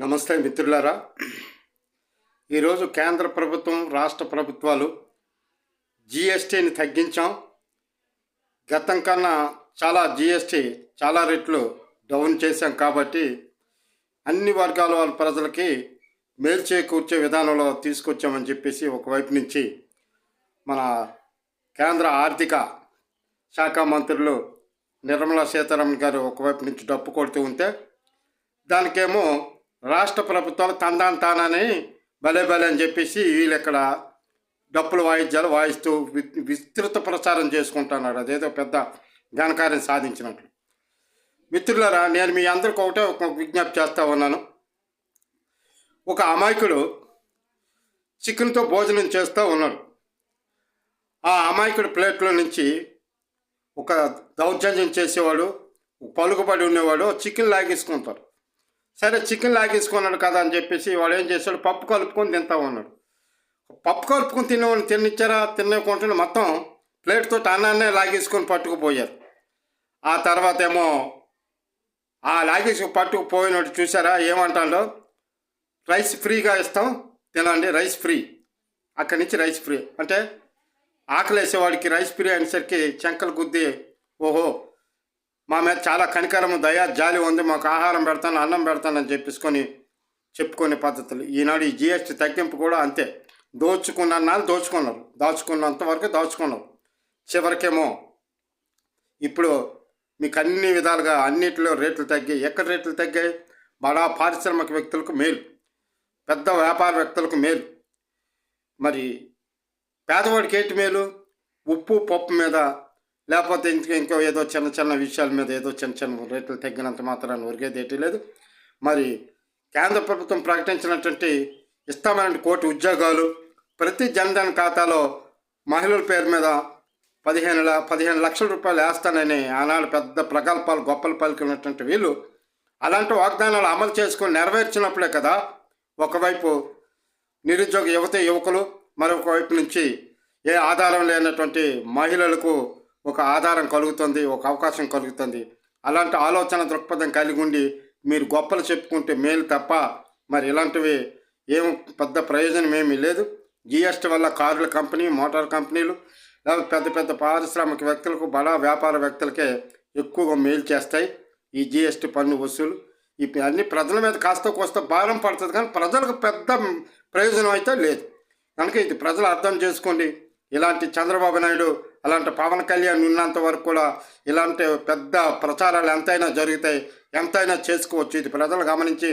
నమస్తే మిత్రులారా. ఈరోజు కేంద్ర ప్రభుత్వం రాష్ట్ర ప్రభుత్వాలు జిఎస్టీని తగ్గించాం. గతం కన్నా చాలా జిఎస్టీ చాలా రెట్లు డౌన్ చేశాం కాబట్టి అన్ని వర్గాల వాళ్ళ ప్రజలకి మేలు చేకూర్చే విధానంలో తీసుకొచ్చామని చెప్పేసి ఒకవైపు నుంచి మన కేంద్ర ఆర్థిక శాఖ మంత్రులు నిర్మలా సీతారామన్ గారు ఒకవైపు నుంచి డప్పు కొడుతూ ఉంటే దానికేమో రాష్ట్ర ప్రభుత్వాలు తందాన్ తానని భలే భలే అని చెప్పేసి వీళ్ళు ఇక్కడ డప్పుల వాయిద్యాలు వాయిస్తూ విస్తృత ప్రచారం చేసుకుంటున్నారు. అదేదో పెద్ద ఘనకార్యం సాధించినట్లు. మిత్రులరా నేను మీ అందరికి ఒకటే ఒక విజ్ఞప్తి చేస్తా ఉన్నాను. ఒక అమాయకుడు చికెన్తో భోజనం చేస్తూ ఉన్నాడు ఆ అమాయకుడి ప్లేట్లో నుంచి ఒక దౌర్జన్యం చేసేవాడు పలుకుబడి ఉండేవాడు చికెన్ లాగేసుకుంటారు. సరే చికెన్ లాగేసుకున్నాడు కదా అని చెప్పేసి వాడు ఏం చేశాడు? పప్పు కలుపుకొని తింటా ఉన్నాడు. పప్పు కలుపుకొని తినేవాడిని తిన్నిచ్చారా? తినకుండా మొత్తం ప్లేట్తో అన్నాన్నే లాగేసుకొని పట్టుకుపోయారు. ఆ తర్వాత ఏమో ఆ లాగేసి పట్టుకుపోయినట్టు చూసారా ఏమంటాడో? రైస్ ఫ్రీగా ఇస్తాం. తినండి. Rice free. అక్కడి నుంచి రైస్ ఫ్రీ. అంటే ఆకలేసేవాడికి రైస్ ఫ్రీ అనేసరికి చెంకలు గుద్ది ఓహో మా మీద చాలా కనికరము దయా జాలి ఉంది. మాకు ఆహారం పెడతాను అన్నం పెడతానని చెప్పేసుకొని చెప్పుకునే పద్ధతులు. ఈనాడు ఈ జిఎస్టీ తగ్గింపు కూడా అంతే. దోచుకున్న దోచుకున్నారు. దాచుకున్నంత వరకు దాచుకున్నారు. చివరికేమో ఇప్పుడు మీకు అన్ని విధాలుగా అన్నిటిలో రేట్లు తగ్గాయి. ఎక్కడ రేట్లు తగ్గాయి? బడా పారిశ్రామిక వ్యక్తులకు మేలు. పెద్ద వ్యాపార వ్యక్తులకు మేలు. మరి పేదవాడికి ఏంటి మేలు? ఉప్పు పప్పు మీద లేకపోతే ఇంకో ఇంకో ఏదో చిన్న చిన్న విషయాల మీద ఏదో చిన్న చిన్న రేట్లు తగ్గినంత మాత్రాన్ని ఒరిగేది ఏంటి లేదు మరి కేంద్ర ప్రభుత్వం ప్రకటించినటువంటి ఇస్తామనే కోటి ఉద్యోగాలు. ప్రతి జన్ధన్ ఖాతాలో మహిళల పేరు మీద పదిహేను పదిహేను లక్షల రూపాయలు వేస్తానని ఆనాడు పెద్ద ప్రగల్భాలు గొప్పలు పలికినటువంటి వీళ్ళు అలాంటి వాగ్దానాలు అమలు చేసుకొని నెరవేర్చినప్పుడే కదా ఒకవైపు నిరుద్యోగ యువత యువకులు మరొక వైపు నుంచి ఏ ఆధారం లేనటువంటి మహిళలకు ఒక ఆధారం కలుగుతుంది ఒక అవకాశం కలుగుతుంది. అలాంటి ఆలోచన దృక్పథం కలిగి ఉండి మీరు గొప్పలు చెప్పుకుంటే మేలు తప్ప మరి ఇలాంటివి ఏం పెద్ద ప్రయోజనం ఏమీ లేదు. జిఎస్టీ వల్ల కార్ల కంపెనీ మోటార్ కంపెనీలు లేకపోతే పెద్ద పెద్ద పారిశ్రామిక వ్యక్తులకు బడా వ్యాపార వ్యక్తులకే ఎక్కువగా మేలు చేస్తాయి ఈ జిఎస్టీ పన్ను వసూలు. ఈ అన్ని ప్రజల మీద కాస్త కోస్త భారం పడుతుంది కానీ ప్రజలకు పెద్ద ప్రయోజనం అయితే లేదు. కనుక ఇది ప్రజలు అర్థం చేసుకోండి. ఇలాంటి చంద్రబాబు నాయుడు అలాంటి పవన్ కళ్యాణ్ ఉన్నంత వరకు కూడా ఇలాంటి పెద్ద ప్రచారాలు ఎంతైనా జరుగుతాయి ఎంతైనా చేసుకోవచ్చు. ఇది ప్రజలు గమనించి